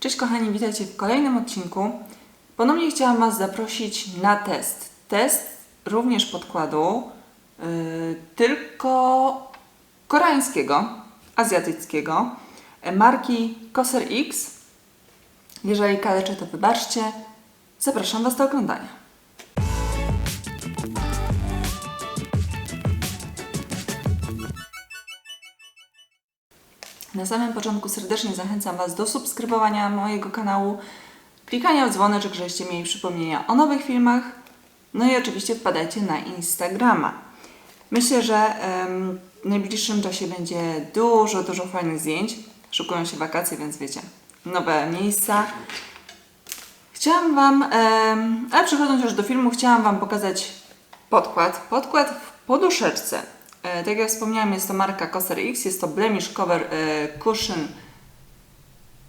Cześć kochani, witajcie w kolejnym odcinku. Ponownie chciałam Was zaprosić na test. Test również podkładu, yy, tylko koreańskiego, azjatyckiego, e, marki Koser X. Jeżeli kaleczę, to wybaczcie. Zapraszam Was do oglądania. Na samym początku serdecznie zachęcam Was do subskrybowania mojego kanału, klikania w dzwoneczek, żebyście mieli przypomnienia o nowych filmach. No i oczywiście wpadajcie na Instagrama. Myślę, że w najbliższym czasie będzie dużo, dużo fajnych zdjęć. Szykują się wakacje, więc wiecie, nowe miejsca. Chciałam Wam, ale przechodząc już do filmu, chciałam Wam pokazać podkład. Podkład w poduszeczce. E, tak jak wspomniałam, jest to marka Coser X, jest to Blemish Cover e, Cushion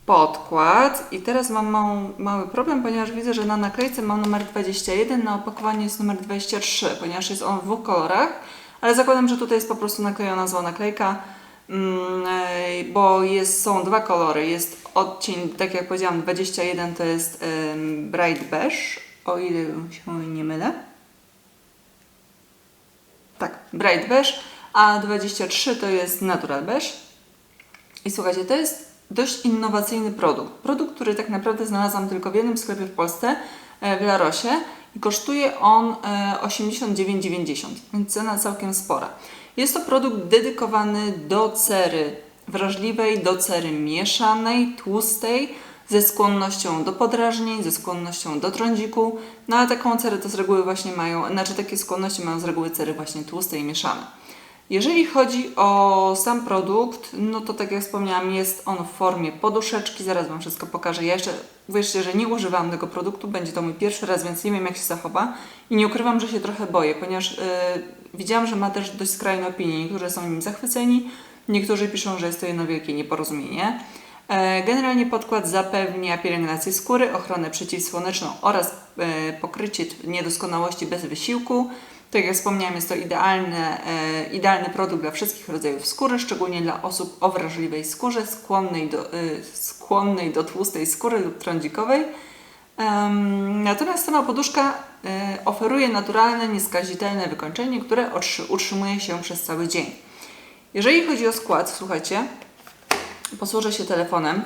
podkład. I teraz mam mały problem, ponieważ widzę, że na naklejce mam numer 21, na opakowaniu jest numer 23, ponieważ jest on w dwóch kolorach, ale zakładam, że tutaj jest po prostu naklejona zła naklejka, mm, e, bo jest, są dwa kolory. Jest odcień, tak jak powiedziałam, 21 to jest Bright Beige, o ile się nie mylę. Tak, Bright Beige, a 23 to jest Natural Beige. I słuchajcie, to jest dość innowacyjny produkt. Produkt, który tak naprawdę znalazłam tylko w jednym sklepie w Polsce, e, w Larosie i kosztuje on e, 89,90, więc cena całkiem spora. Jest to produkt dedykowany do cery wrażliwej, do cery mieszanej, tłustej, ze skłonnością do podrażnień, ze skłonnością do trądziku, no ale taką cerę to z reguły właśnie mają, znaczy takie skłonności mają z reguły cery właśnie tłuste i mieszane. Jeżeli chodzi o sam produkt, no to tak jak wspomniałam, jest on w formie poduszeczki, zaraz Wam wszystko pokażę. Ja jeszcze, uwierzcie, że nie używałam tego produktu, będzie to mój pierwszy raz, więc nie wiem jak się zachowa i nie ukrywam, że się trochę boję, ponieważ yy, widziałam, że ma też dość skrajne opinie, niektórzy są nim zachwyceni, niektórzy piszą, że jest to jedno wielkie nieporozumienie. E, Generalnie podkład zapewnia pielęgnację skóry, ochronę przeciwsłoneczną oraz e, pokrycie niedoskonałości bez wysiłku. Tak jak wspomniałam, jest to idealny, e, idealny produkt dla wszystkich rodzajów skóry, szczególnie dla osób o wrażliwej skórze, skłonnej do, skłonnej do tłustej skóry lub trądzikowej. Natomiast sama poduszka oferuje naturalne, nieskazitelne wykończenie, które utrzymuje się przez cały dzień. Jeżeli chodzi o skład, słuchajcie, posłużę się telefonem.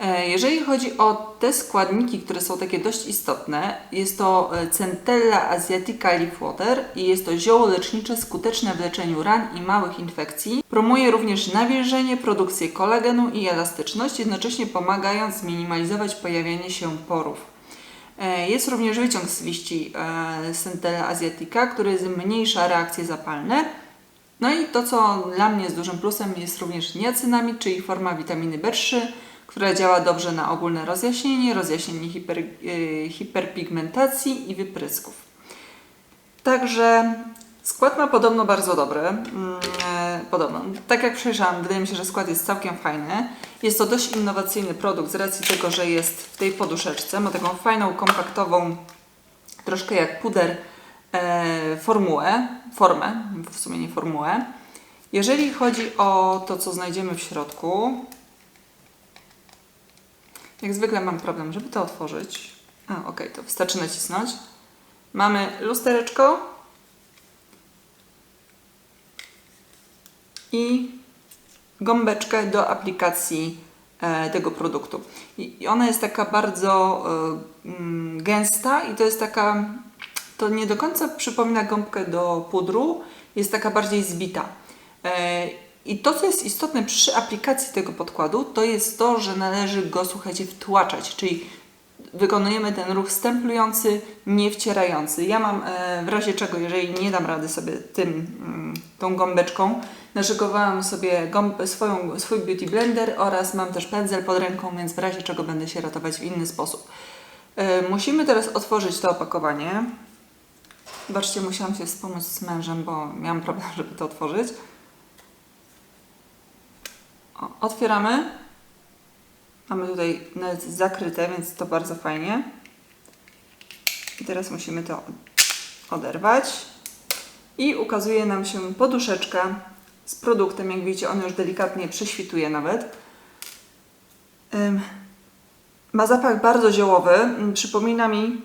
E, Jeżeli chodzi o te składniki, które są takie dość istotne, jest to e, Centella asiatica leaf water i jest to zioło lecznicze skuteczne w leczeniu ran i małych infekcji. Promuje również nawilżenie, produkcję kolagenu i elastyczność, jednocześnie pomagając zminimalizować pojawianie się porów. E, Jest również wyciąg z liści Centella asiatica, który zmniejsza reakcje zapalne. No i to, co dla mnie jest dużym plusem, jest również niacynamid, czyli forma witaminy B3, która działa dobrze na ogólne rozjaśnienie, rozjaśnienie hiper, y, hiperpigmentacji i wyprysków. Także skład ma podobno bardzo dobry. Mm, e, podobno. Tak jak przejrzałam, wydaje mi się, że skład jest całkiem fajny. Jest to dość innowacyjny produkt z racji tego, że jest w tej poduszeczce. Ma taką fajną, kompaktową, troszkę jak puder e, formułę, formę, w sumie nie formułę. Jeżeli chodzi o to, co znajdziemy w środku, jak zwykle mam problem, żeby to otworzyć. A, ok, to wystarczy nacisnąć. Mamy lustereczko i gąbeczkę do aplikacji e, tego produktu. I, ona jest taka bardzo e, mm, gęsta i to jest taka, to nie do końca przypomina gąbkę do pudru, jest taka bardziej zbita. E, I to, co jest istotne przy aplikacji tego podkładu, to jest to, że należy go, słuchajcie, wtłaczać, czyli wykonujemy ten ruch stemplujący, nie wcierający. Ja mam e, w razie czego, jeżeli nie dam rady sobie tym, mm, tą gąbeczką, naszykowałam sobie swoją, swój beauty blender oraz mam też pędzel pod ręką, więc w razie czego będę się ratować w inny sposób. E, musimy teraz otworzyć to opakowanie. Zobaczcie, musiałam się wspomóc z mężem, bo miałam problem, żeby to otworzyć. O, otwieramy. Mamy tutaj nawet zakryte, więc to bardzo fajnie. I teraz musimy to oderwać. I ukazuje nam się poduszeczka z produktem. Jak widzicie, on już delikatnie prześwituje nawet. Ym, Ma zapach bardzo ziołowy. Przypomina mi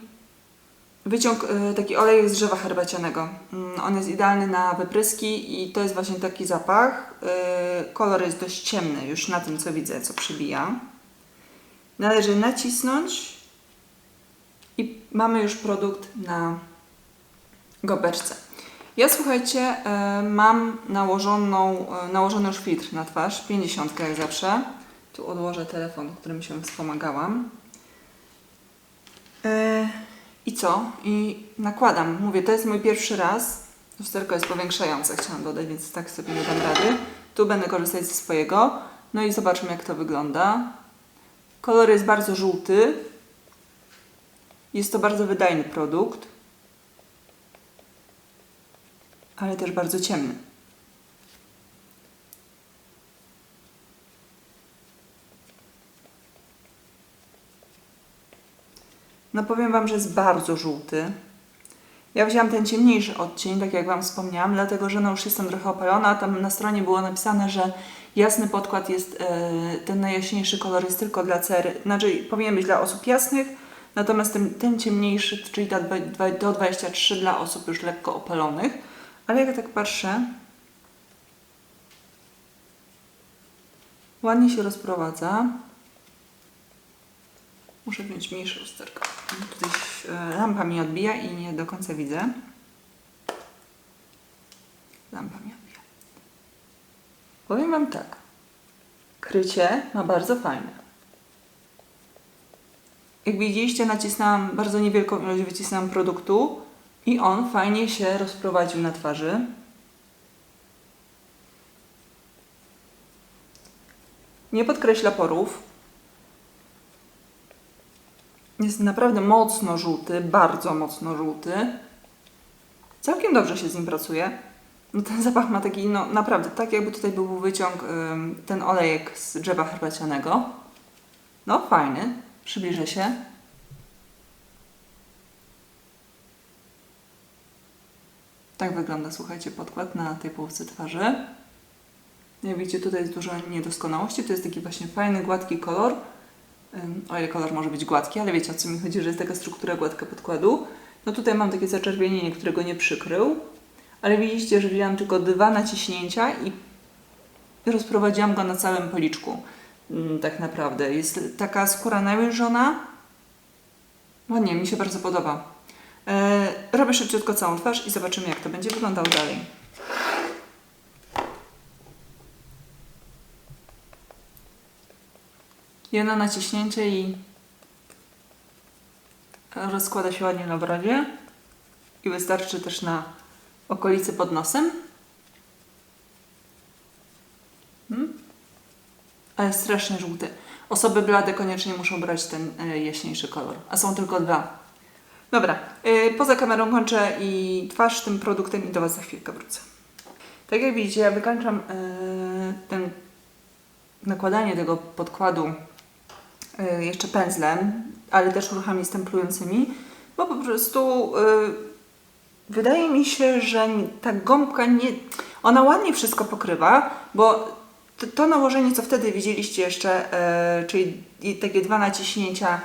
wyciąg, y, taki olej z drzewa herbacianego. Mm, On jest idealny na wypryski i to jest właśnie taki zapach. Y, Kolor jest dość ciemny już na tym, co widzę, co przybija. Należy nacisnąć i mamy już produkt na gobeczce. Ja słuchajcie, e, mam nałożoną, e, nałożony już filtr na twarz, 50 jak zawsze. Tu odłożę telefon, którym się wspomagałam. I co? I nakładam. Mówię, to jest mój pierwszy raz. Lusterko jest powiększające, chciałam dodać, więc tak sobie nie dam rady. Tu będę korzystać ze swojego. No i zobaczmy, jak to wygląda. Kolor jest bardzo żółty. Jest to bardzo wydajny produkt, ale też bardzo ciemny. No powiem Wam, że jest bardzo żółty. Ja wzięłam ten ciemniejszy odcień, tak jak Wam wspomniałam, dlatego że no już jestem trochę opalona, tam na stronie było napisane, że jasny podkład jest, e, ten najjaśniejszy kolor jest tylko dla cery, znaczy powinien być dla osób jasnych, natomiast ten, ten ciemniejszy, czyli ta do 23 dla osób już lekko opalonych. Ale jak ja tak patrzę, ładnie się rozprowadza. Muszę wziąć mniejsze lusterko. Tutaj e, lampa mi odbija i nie do końca widzę. Lampa mi odbija. Powiem Wam tak. Krycie ma bardzo fajne. Jak widzieliście, nacisnęłam bardzo niewielką ilość wycisnęłam produktu i on fajnie się rozprowadził na twarzy. Nie podkreśla porów. Jest naprawdę mocno żółty, bardzo mocno żółty. Całkiem dobrze się z nim pracuje. No ten zapach ma taki, no naprawdę, tak jakby tutaj był wyciąg, ten olejek z drzewa herbacianego. No fajny, przybliżę się. Tak wygląda, słuchajcie, podkład na tej połówce twarzy. Jak widzicie, tutaj jest dużo niedoskonałości. To jest taki właśnie fajny, gładki kolor. O ile kolor może być gładki, ale wiecie o co mi chodzi, że jest taka struktura gładka podkładu. No tutaj mam takie zaczerwienienie, którego nie przykrył. Ale widzicie, że wzięłam tylko dwa naciśnięcia i rozprowadziłam go na całym policzku. Mm, Tak naprawdę. Jest taka skóra nawilżona. Ładnie, mi się bardzo podoba. E, robię szybciutko całą twarz i zobaczymy, jak to będzie wyglądało dalej. Jedno naciśnięcie i rozkłada się ładnie na brodzie. I wystarczy też na okolicy pod nosem. Hmm? Ale strasznie żółty. Osoby blade koniecznie muszą brać ten e, jaśniejszy kolor, a są tylko dwa. Dobra, e, poza kamerą kończę i twarz tym produktem i do Was za chwilkę wrócę. Tak jak widzicie, ja wykańczam e, ten nakładanie tego podkładu jeszcze pędzlem, ale też ruchami stemplującymi, bo po prostu e, wydaje mi się, że ta gąbka nie. Ona ładnie wszystko pokrywa, bo to, nałożenie, co wtedy widzieliście jeszcze, e, czyli takie dwa naciśnięcia,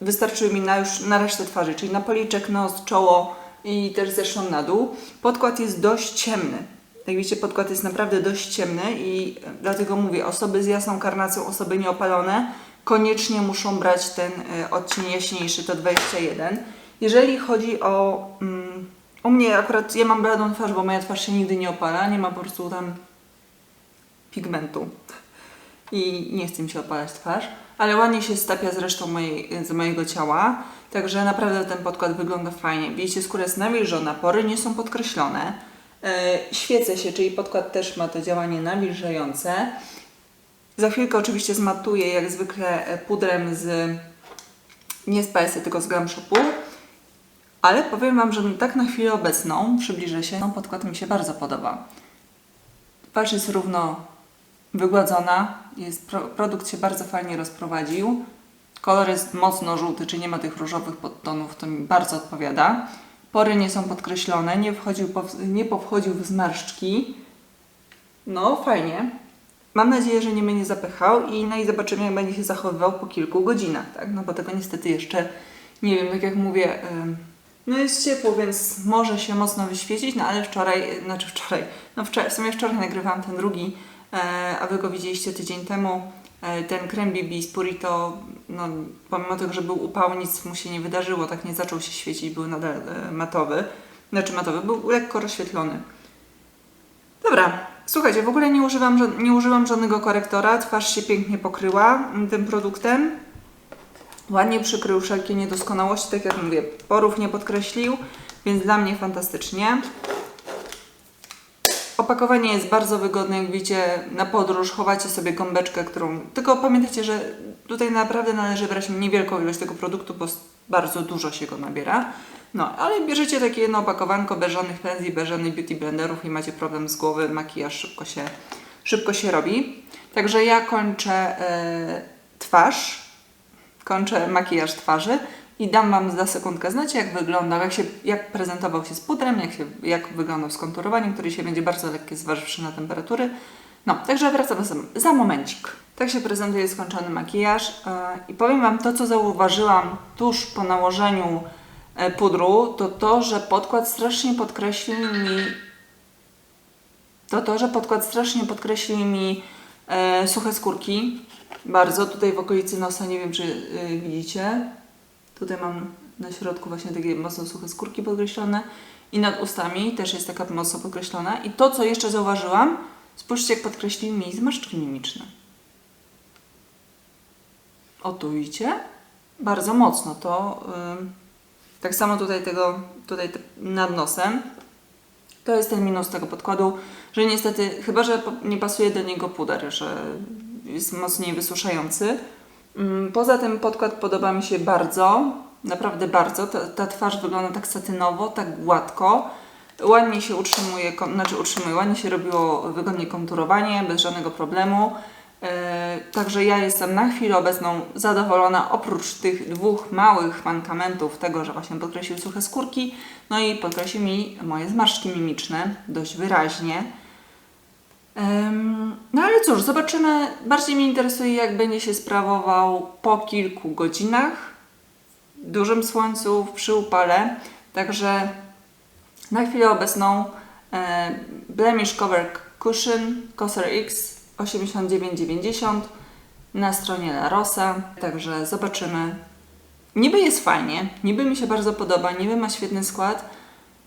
wystarczyły mi na już na resztę twarzy, czyli na policzek, nos, czoło i też zeszłam na dół. Podkład jest dość ciemny. Jak widzicie, podkład jest naprawdę dość ciemny i dlatego mówię, osoby z jasną karnacją, osoby nieopalone koniecznie muszą brać ten e, odcień jaśniejszy, to 21. Jeżeli chodzi o... Mm, u mnie akurat, ja mam bladą twarz, bo moja twarz się nigdy nie opala, nie ma po prostu tam pigmentu i nie chce mi się opalać twarz, ale ładnie się stapia z resztą mojej, z mojego ciała, także naprawdę ten podkład wygląda fajnie. Widzicie, skóra jest nawilżona, pory nie są podkreślone, e, świecę się, czyli podkład też ma to działanie nawilżające. Za chwilkę oczywiście zmatuję jak zwykle e, pudrem z nie z PSy, tylko z Glam Shopu. Ale powiem Wam, że tak na chwilę obecną, przybliżę się, ten podkład mi się bardzo podoba. Twarz jest równo wygładzona, jest, pro, produkt się bardzo fajnie rozprowadził. Kolor jest mocno żółty, czyli nie ma tych różowych podtonów, to mi bardzo odpowiada. Pory nie są podkreślone, nie, wchodził, nie powchodził w zmarszczki. No, fajnie. Mam nadzieję, że nie będzie zapychał i no i zobaczymy, jak będzie się zachowywał po kilku godzinach, tak? No bo tego niestety jeszcze nie wiem, tak jak mówię, ym, no jest ciepło, więc może się mocno wyświecić, no ale wczoraj, znaczy wczoraj, no wczoraj, w sumie wczoraj nagrywałam ten drugi, e, a Wy go widzieliście tydzień temu, e, ten krem BB z Purito, no pomimo tego, że był upał, nic mu się nie wydarzyło, tak nie zaczął się świecić, był nadal e, matowy, znaczy matowy, był lekko rozświetlony. Dobra, słuchajcie, w ogóle nie używam, nie użyłam żadnego korektora, twarz się pięknie pokryła mm, tym produktem. Ładnie przykrył wszelkie niedoskonałości, tak jak mówię, porów nie podkreślił, więc dla mnie fantastycznie. Opakowanie jest bardzo wygodne, jak widzicie, na podróż chowacie sobie gąbeczkę, którą... Tylko pamiętajcie, że tutaj naprawdę należy brać niewielką ilość tego produktu, bo bardzo dużo się go nabiera. No, ale bierzecie takie jedno opakowanko bez żadnych pędzli, bez żadnych beauty blenderów i macie problem z głowy, makijaż szybko się, szybko się robi. Także ja kończę e, twarz, kończę makijaż twarzy i dam Wam za sekundkę znać, jak wyglądał, jak, się, jak prezentował się z pudrem, jak, się, jak wyglądał z konturowaniem, który się będzie bardzo lekkie, zważywszy na temperatury. No, także wracamy za, za momencik. Tak się prezentuje skończony makijaż yy, i powiem Wam to, co zauważyłam tuż po nałożeniu e, pudru, to to, że podkład strasznie podkreślił mi to to, że podkład strasznie podkreślił mi e, suche skórki. Bardzo tutaj w okolicy nosa, nie wiem czy y, widzicie. Tutaj mam na środku właśnie takie mocno suche skórki podkreślone. I nad ustami też jest taka mocno podkreślona. I to, co jeszcze zauważyłam, spójrzcie, jak podkreślił mi zmarszczki mimiczne. O, tu widzicie? Bardzo mocno to. ym, tak samo tutaj tego, tutaj nad nosem. To jest ten minus tego podkładu, że niestety, chyba że nie pasuje do niego puder, że jest mocniej wysuszający. Mm, Poza tym podkład podoba mi się bardzo, naprawdę bardzo. Ta, ta twarz wygląda tak satynowo, tak gładko. Ładnie się utrzymuje, znaczy utrzymuje, ładnie się robiło wygodnie konturowanie, bez żadnego problemu. E, Także ja jestem na chwilę obecną zadowolona, oprócz tych dwóch małych mankamentów tego, że właśnie podkreślił suche skórki, no i podkreślił mi moje zmarszczki mimiczne dość wyraźnie. No ale cóż, zobaczymy. Bardziej mnie interesuje, jak będzie się sprawował po kilku godzinach w dużym słońcu, przy upale. Także na chwilę obecną e, Blemish Cover Cushion Cosser X 89,90 na stronie La Rosa. Także zobaczymy. Niby jest fajnie, niby mi się bardzo podoba, niby ma świetny skład,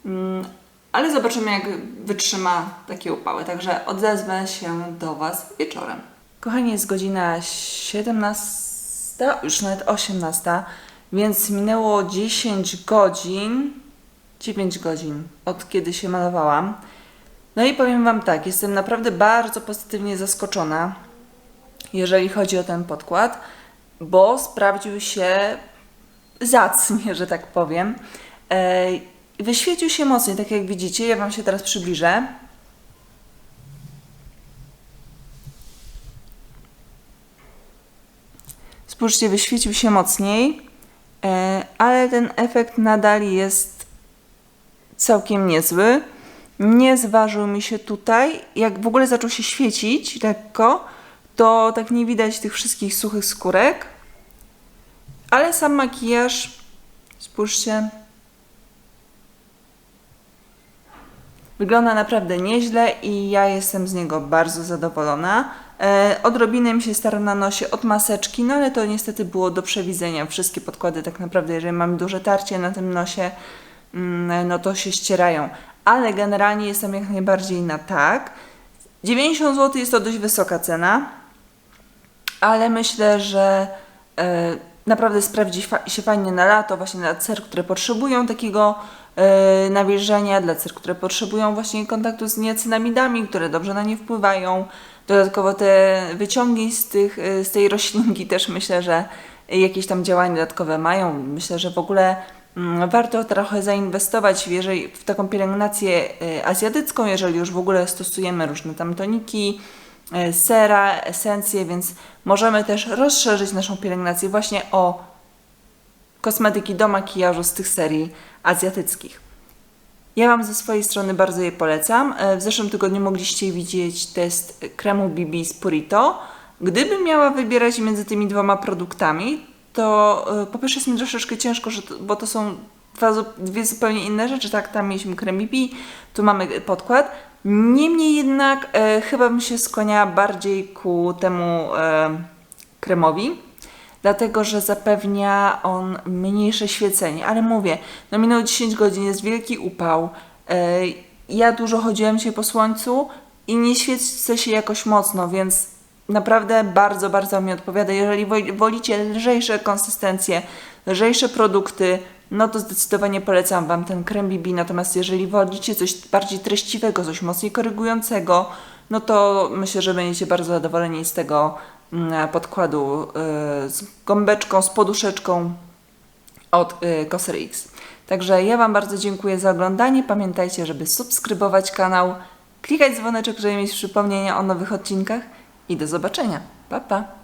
mm, ale zobaczymy, jak wytrzyma takie upały. Także odezwę się do Was wieczorem. Kochani, jest godzina 17, już nawet 18, więc minęło 10 godzin, 9 godzin od kiedy się malowałam. No i powiem Wam tak, jestem naprawdę bardzo pozytywnie zaskoczona, jeżeli chodzi o ten podkład, bo sprawdził się zacnie, że tak powiem. E, Wyświecił się mocniej, tak jak widzicie, ja Wam się teraz przybliżę. Spójrzcie, wyświecił się mocniej, e, ale ten efekt nadal jest całkiem niezły. Nie zważył mi się tutaj. Jak w ogóle zaczął się świecić lekko, to tak nie widać tych wszystkich suchych skórek. Ale sam makijaż, spójrzcie, wygląda naprawdę nieźle i ja jestem z niego bardzo zadowolona. E, odrobinę mi się stara na nosie od maseczki, no ale to niestety było do przewidzenia. Wszystkie podkłady tak naprawdę, jeżeli mamy duże tarcie na tym nosie, mm, no to się ścierają. Ale generalnie jestem jak najbardziej na tak. 90 zł jest to dość wysoka cena, ale myślę, że e, naprawdę sprawdzi fa- się fajnie na lato, właśnie dla cer, które potrzebują takiego e, nawilżenia, dla cer, które potrzebują właśnie kontaktu z niacinamidami, które dobrze na nie wpływają. Dodatkowo te wyciągi z, tych, e, z tej roślinki też myślę, że jakieś tam działania dodatkowe mają. Myślę, że w ogóle warto trochę zainwestować jeżeli, w taką pielęgnację e, azjatycką, jeżeli już w ogóle stosujemy różne tam toniki, e, sera, esencje, więc możemy też rozszerzyć naszą pielęgnację właśnie o kosmetyki do makijażu z tych serii azjatyckich. Ja Wam ze swojej strony bardzo je polecam. E, W zeszłym tygodniu mogliście widzieć test kremu BB z Purito. Gdybym miała wybierać między tymi dwoma produktami, to e, po pierwsze jest mi troszeczkę ciężko, że bo to są dwa, dwie zupełnie inne rzeczy. Tak, tam mieliśmy krem BB, tu mamy podkład. Niemniej jednak e, chyba bym się skłaniała bardziej ku temu e, kremowi, dlatego że zapewnia on mniejsze świecenie. Ale mówię, no minęło 10 godzin, jest wielki upał. E, ja dużo chodziłam się po słońcu i nie świecę się jakoś mocno, więc naprawdę bardzo, bardzo mi odpowiada. Jeżeli woli- wolicie lżejsze konsystencje, lżejsze produkty, no to zdecydowanie polecam Wam ten krem BB. Natomiast jeżeli wolicie coś bardziej treściwego, coś mocniej korygującego, no to myślę, że będziecie bardzo zadowoleni z tego mm, podkładu y, z gąbeczką, z poduszeczką od y, Coser X. Także ja Wam bardzo dziękuję za oglądanie. Pamiętajcie, żeby subskrybować kanał, klikać dzwoneczek, żeby mieć przypomnienia o nowych odcinkach i do zobaczenia. Pa, pa!